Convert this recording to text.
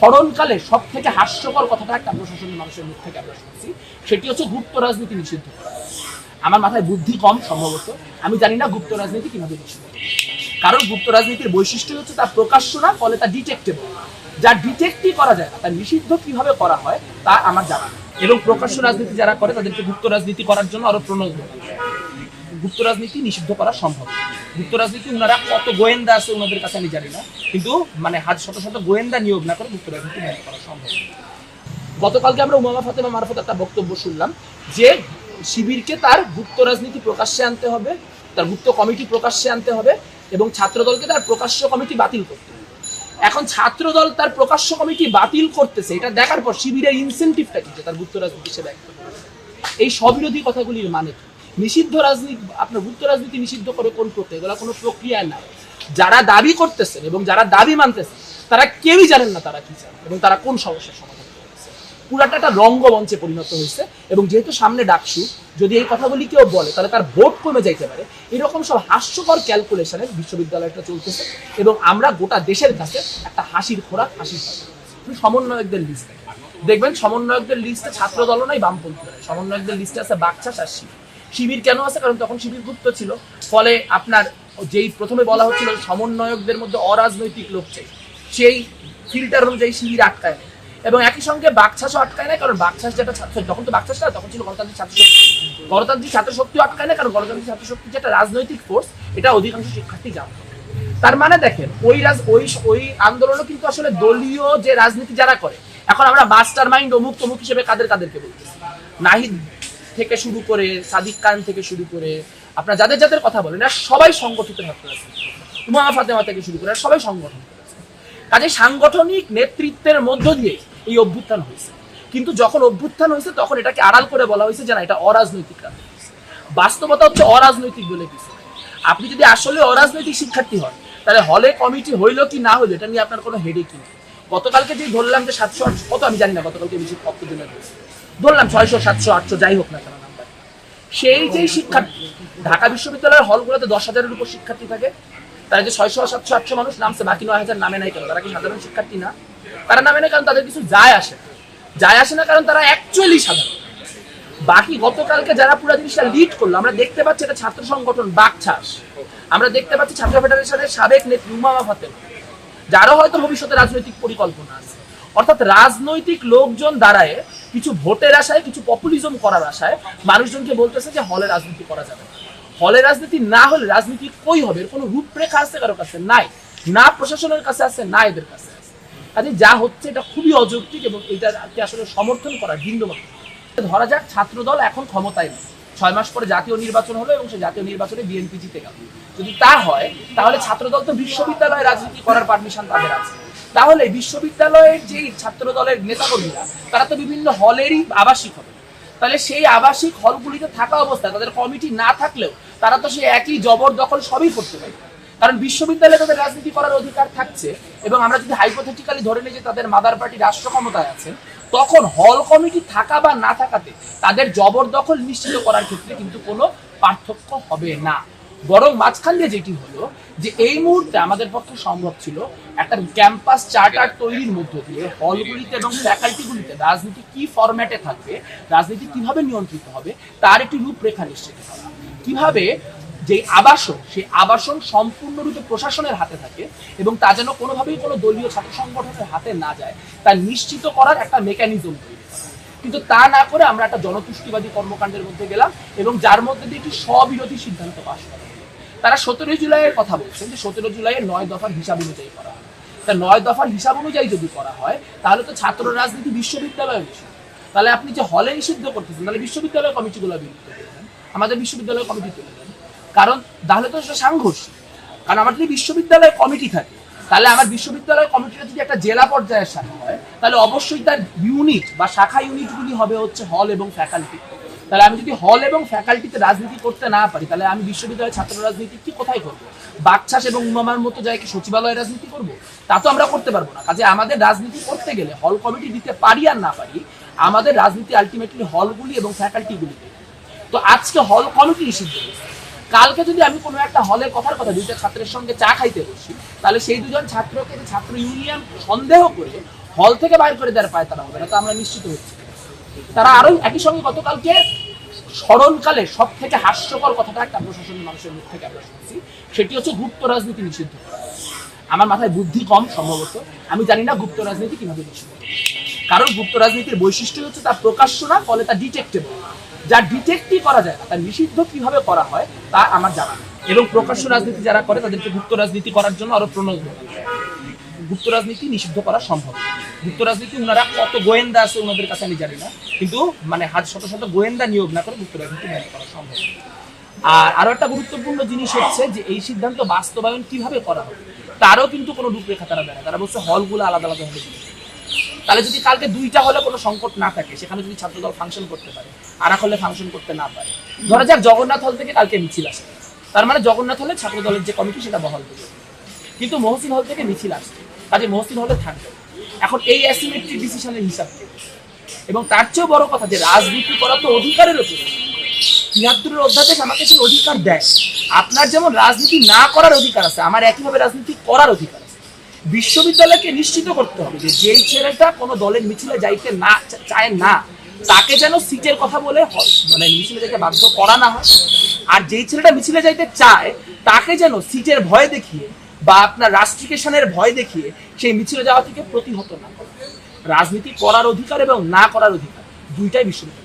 স্মরণকালে সব থেকে হাস্যকর কথাটা একটা প্রশাসনের মানুষের মুখ থেকে আমরা শুনছি, সেটি হচ্ছে গুপ্ত রাজনীতি নিষিদ্ধ করা। আমার মাথায় বুদ্ধি কম সম্ভবত। আমি জানি না গুপ্ত রাজনীতি কীভাবে নিষিদ্ধ। কারণ গুপ্ত রাজনীতির বৈশিষ্ট্য হচ্ছে তা প্রকাশ্য না, ফলে তা ডিটেক্টেবল যা ডিটেক্টই করা যায় না, তা নিষিদ্ধ কীভাবে করা হয় তা আমার জানা এবং প্রকাশ্য রাজনীতি যারা করে, তাদেরকে গুপ্ত রাজনীতি করার জন্য আরও প্রণোদন। গুপ্ত রাজনীতি নিষিদ্ধ করা সম্ভব গুপ্ত রাজনীতি ওনারা কত গোয়েন্দা আছে ওনাদের কাছে আমি জানি না কিন্তু মানে হাজ শত শত গোয়েন্দা নিয়োগ না করে গুপ্ত রাজনীতি বন্ধ করা সম্ভব গতকালকে আমরা উমামা ফাতেমা মারফত একটা বক্তব্য শুনলাম যে শিবিরকে তার গুপ্ত রাজনীতি প্রকাশ্যে আনতে হবে, তার গুপ্ত কমিটি প্রকাশ্যে আনতে হবে এবং ছাত্রদলকে তার প্রকাশ্য কমিটি বাতিল করতে হবে এখন ছাত্রদল তার প্রকাশ্য কমিটি বাতিল করতেছে, এটা দেখার পর শিবিরের ইনসেন্টিভটা কি তার গুপ্ত রাজনীতি সে ব্যক্ত? এই স্ববিরোধী কথাগুলির মানে কি? নিষিদ্ধ রাজনীতি, আপনার গুপ্ত রাজনীতি নিষিদ্ধ করে কোন প্রক্রিয়া এগুলো কোনো প্রক্রিয়া নাই যারা দাবি করতেছেন এবং যারা দাবি মানতেছেন, তারা কেউই জানেন না তারা কি চান এবং তারা কোন সমস্যার সমাধান করতেছে। পুরাটা একটা রঙ্গমঞ্চে পরিণত হয়েছে এবং যেহেতু সামনে ডাকসু, যদি এই কথাগুলি কেউ বলে, তাহলে তার ভোট কমে যাইতে পারে। এরকম সব হাস্যকর ক্যালকুলেশনের বিশ্ববিদ্যালয়টা চলতেছে এবং আমরা গোটা দেশের কাছে একটা হাসির খোরাক, হাসির। সমন্বয়কদের লিস্ট দেখবেন। সমন্বয়কদের লিস্টে ছাত্র দল নাই বামপন্থী। সমন্বয়কদের লিস্টে আছে বাকচাষ আর শিবির কেন আছে? কারণ তখন শিবির গুপ্ত ছিল। ফলে আপনার যেই প্রথমে বলা হচ্ছিল সমন্বয়কদের মধ্যে অরাজনৈতিক লোক চাই, সেই ফিল্টার অনুযায়ী শিবির আটকায় নেয়। এবং একই সঙ্গে বাকছাসও আটকায় না কারণ বাকছাস যেটা ছাত্র তখন তো বাকছাস না, তখন ছিল গণতান্ত্রিক ছাত্র শক্তি। গণতান্ত্রিক ছাত্র শক্তিও আটকায় না কারণ গণতান্ত্রিক ছাত্র শক্তি যেটা রাজনৈতিক ফোর্স এটা অধিকাংশ শিক্ষার্থী জানত। তার মানে দেখেন, ওই রাজ ওই ওই আন্দোলনও কিন্তু আসলে দলীয় যে রাজনীতি যারা করে, এখন আমরা মাস্টার মাইন্ড অমুক তমুক হিসেবে কাদের কাদেরকে বলতেছি? নাহিদ থেকে শুরু করে, সাদিক খান থেকে শুরু করে, আপনার যাদের যাদের কথা বলেন, এরা সবাই সংগঠিত ছাত্র রাজনীতি উমা ফাতেমা থেকে শুরু করে সবাই সংগঠন কাজে সাংগঠনিক নেতৃত্বের মধ্য দিয়ে এই অভ্যুত্থান হয়েছে। কিন্তু যখন অভ্যুত্থান হয়েছে, তখন এটাকে আড়াল করে বলা হয়েছে যে না, এটা অরাজনৈতিক রাজনীতি বাস্তবতা হচ্ছে অরাজনৈতিক বলে কিছু আপনি যদি আসলে অরাজনৈতিক শিক্ষার্থী হন, তাহলে হলে কমিটি হইল কি না হইল, এটা নিয়ে আপনার কোনো হেডেক নেই। গতকালকে যে ধরলাম যে সাতশো কত আমি জানি না, গতকালকে বেশি কত দিনের হয়েছে। ধরলাম ছয়শো, সাতশো, আটশো, যাই হোক না কেন নাম্বার সেই যে শিক্ষার্থী ঢাকা বিশ্ববিদ্যালয়ের হলগুলোতে দশ হাজারের উপর শিক্ষার্থী থাকে। তারা যে ছয়শো, সাতশো, আটশো মানুষ নামছে, বাকি নয় হাজার নামে নাই কেন? তারা কি সাধারণ শিক্ষার্থী না? তারা নামে নাই কারণ তাদের কিছু যায় আসে যায় আসে না কারণ তারা অ্যাকচুয়ালি সাধারণ। বাকি গতকালকে যারা পুরো জিনিসটা লিড করল, আমরা দেখতে পাচ্ছি এটা ছাত্র সংগঠন বাকছাস। আমরা দেখতে পাচ্ছি ছাত্র ফেডারেশনের সাবেক নেত্রী উমামা ফাতেমা, যারও হয়তো ভবিষ্যতে রাজনৈতিক পরিকল্পনা আছে। অর্থাৎ রাজনৈতিক লোকজন দাঁড়ায় কিছু ভোটের আশায়, কিছু পপুলিজম করার আশায় মানুষজনকে বলতেছে যে হলে রাজনীতি করা যাবে হলে রাজনীতি না হলে রাজনীতি কই হবে? এর কোনো রূপরেখা আছে কারও কাছে? নাই। না প্রশাসনের কাছে আছে, না এদের কাছে আছে। যা হচ্ছে এটা খুবই অযৌক্তিক এবং এটাকে আসলে সমর্থন করা বিন্দুমাত্র ধরা যাক, ছাত্রদল এখন ক্ষমতায় নেই। ছয় মাস পরে জাতীয় নির্বাচন হলো এবং সেই জাতীয় নির্বাচনে বিএনপি জিতে গেল। যদি তা হয়, তাহলে ছাত্রদল তো বিশ্ববিদ্যালয়ে রাজনীতি করার পারমিশন তাদের আছে। তাহলে বিশ্ববিদ্যালয়ের যে ছাত্রদলের নেতাকর্মীরা, তারা তো বিভিন্ন হলেরই আবাসিক হবে। তাহলে সেই আবাসিক হলগুলিতে থাকা অবস্থায়, তাদের কমিটি না থাকলেও তারা তো সেই একই জবরদখল সবই করতে পারে কারণ বিশ্ববিদ্যালয়ে তাদের রাজনীতি করার অধিকার থাকছে। এবং আমরা যদি হাইপোথেটিক্যালি ধরে নিই যে তাদের মাদার পার্টি রাষ্ট্র ক্ষমতায় আছে, তখন হল কমিটি থাকা বা না থাকাতে তাদের জবরদখল নিশ্চিত করার ক্ষেত্রে কিন্তু কোনো পার্থক্য হবে না। বরং মাঝখান দিয়ে যেটি হলো যে এই মুহূর্তে আমাদের পক্ষে সম্ভব ছিল একটা ক্যাম্পাস চার্টার তৈরির মধ্য দিয়ে হলগুলিতে এবং ফ্যাকাল্টিগুলিতে রাজনীতি কি ফরম্যাটে থাকবে, রাজনীতি কীভাবে নিয়ন্ত্রিত হবে, তার একটি রূপরেখা নিশ্চিত করা। কীভাবে যে আবাসন, সেই আবাসন সম্পূর্ণরূপে প্রশাসনের হাতে থাকে এবং তা যেন কোনোভাবেই কোনো দলীয় ছাত্র সংগঠনের হাতে না যায়, তা নিশ্চিত করার একটা মেকানিজম তৈরি কিন্তু তা না করে আমরা একটা জনতুষ্টিবাদী কর্মকাণ্ডের মধ্যে গেলাম এবং যার মধ্যে দিয়ে একটি স্ববিরোধী সিদ্ধান্ত পাশ করা। তারা সতেরোই জুলাইয়ের কথা বলছেন যে সতেরো জুলাইয়ের নয় দফার হিসাব অনুযায়ী করা। হয় তা নয় দফার হিসাব অনুযায়ী যদি করা হয়, তাহলে তো ছাত্র রাজনীতি বিশ্ববিদ্যালয়ে নিষিদ্ধ তাহলে আপনি যে হলে নিষিদ্ধ করতেছেন, তাহলে বিশ্ববিদ্যালয় কমিটিগুলো বিলুপ্ত আমাদের বিশ্ববিদ্যালয় কমিটি দেন কারণ তাহলে তো সেটা সাংঘর্ষিক কারণ আমার যদি বিশ্ববিদ্যালয় কমিটি থাকে, তাহলে আমার বিশ্ববিদ্যালয় কমিটিটা যদি একটা জেলা পর্যায়ের শাখা হয়, তাহলে অবশ্যই তার ইউনিট বা শাখা ইউনিটগুলি হবে হচ্ছে হল এবং ফ্যাকাল্টি তাহলে আমি যদি হল এবং ফ্যাকাল্টিতে রাজনীতি করতে না পারি, তাহলে আমি বিশ্ববিদ্যালয়ের ছাত্র রাজনীতি কি কোথায় করব? বাকছাস এবং উমামার মতো যায় কি সচিবালয়ে রাজনীতি করব? তা তো আমরা করতে পারব না। কাজে আমাদের রাজনীতি করতে গেলে হল কমিটি দিতে পারি আর না পারি, আমাদের রাজনীতি আলটিমেটলি হলগুলি এবং ফ্যাকাল্টিগুলিতে তো আজকে হল কমিটি নিষিদ্ধ। কালকে যদি আমি কোনো একটা হলের কথার কথা দুইটা ছাত্রের সঙ্গে চা খাইতে বসি, তাহলে সেই দুজন ছাত্রকে ছাত্র ইউনিয়ন সন্দেহ করে হল থেকে বাইর করে দেওয়ার পায় তারা হবে না, তো আমরা নিশ্চিত হচ্ছি। তারা আরও একই সঙ্গে গতকালকে স্মরণকালে সব থেকে হাস্যকর কথাটা একটা প্রশাসনের মানুষের মুখ থেকে আমরা শুনছি, সেটি হচ্ছে গুপ্ত রাজনীতি নিষিদ্ধ করা। আমার মাথায় বুদ্ধি কম সম্ভবত, আমি জানি না গুপ্ত রাজনীতি কীভাবে নিষিদ্ধ। কারণ গুপ্ত রাজনীতির বৈশিষ্ট্য হচ্ছে তা প্রকাশ্য না, ফলে তা ডিটেক্টেবল যা ডিটেক্টই করা যায় না, তা নিষিদ্ধ কীভাবে করা হয়, তা আমার জানা এবং প্রকাশ্য রাজনীতি যারা করে, তাদেরকে গুপ্ত রাজনীতি করার জন্য আরও প্রণোদনা। গুপ্ত রাজনীতি নিষিদ্ধ করা সম্ভব গুপ্ত রাজনীতি ওনারা কত গোয়েন্দা আছে ওনাদের কাছে আমি জানি না। কিন্তু মানে হাজ শত শত গোয়েন্দা নিয়োগ না করে গুপ্ত রাজনীতি বন্ধ করা সম্ভব আর আরও একটা গুরুত্বপূর্ণ জিনিস হচ্ছে যে, এই সিদ্ধান্ত বাস্তবায়ন কীভাবে করা হবে তারও কিন্তু কোনো রূপরেখা তারা দেয় না। তারা বলছে হলগুলো আলাদা আলাদা হবে তাহলে যদি কালকে দুইটা হলে কোনো সংকট না থাকে, সেখানে যদি ছাত্রদল ফাংশন করতে পারে, আর এক হলে ফাংশন করতে না পারে। ধরা যাক জগন্নাথ হল থেকে কালকে মিছিল আসে। তার মানে জগন্নাথ হলে ছাত্রদলের যে কমিটি সেটা বহাল দেবে কিন্তু মহসিন হল থেকে মিছিল আসছে কাজে মহসিন হলে থাকবে। এখন এই অ্যাসিমেট্রিক ডিসিশনের হিসাব? এবং তার চেয়েও বড় কথা যে রাজনীতি করা তো অধিকারের উপর। তিয়াত্তরের অধ্যাদেশ আমাকে সেই অধিকার দেয়। আপনার যেমন রাজনীতি না করার অধিকার আছে, আমার একইভাবে রাজনীতি করার অধিকার। বিশ্ববিদ্যালয়কে নিশ্চিত করতে হবে যে যেই ছেলেটা কোনো দলের মিছিলে যাইতে না চায় না, তাকে যেন সিটের কথা বলে মানে মিছিলে যেতে বাধ্য করা না হয়। আর যেই ছেলেটা মিছিলে যাইতে চায়, তাকে যেন সিটের ভয় দেখিয়ে বা আপনার রাষ্ট্রিকেশনের ভয় দেখিয়ে সেই মিছিলে যাওয়া থেকে প্রতিহত না করে। রাজনীতি করার অধিকার এবং না করার অধিকার দুইটাই বিশ্ববিদ্যালয়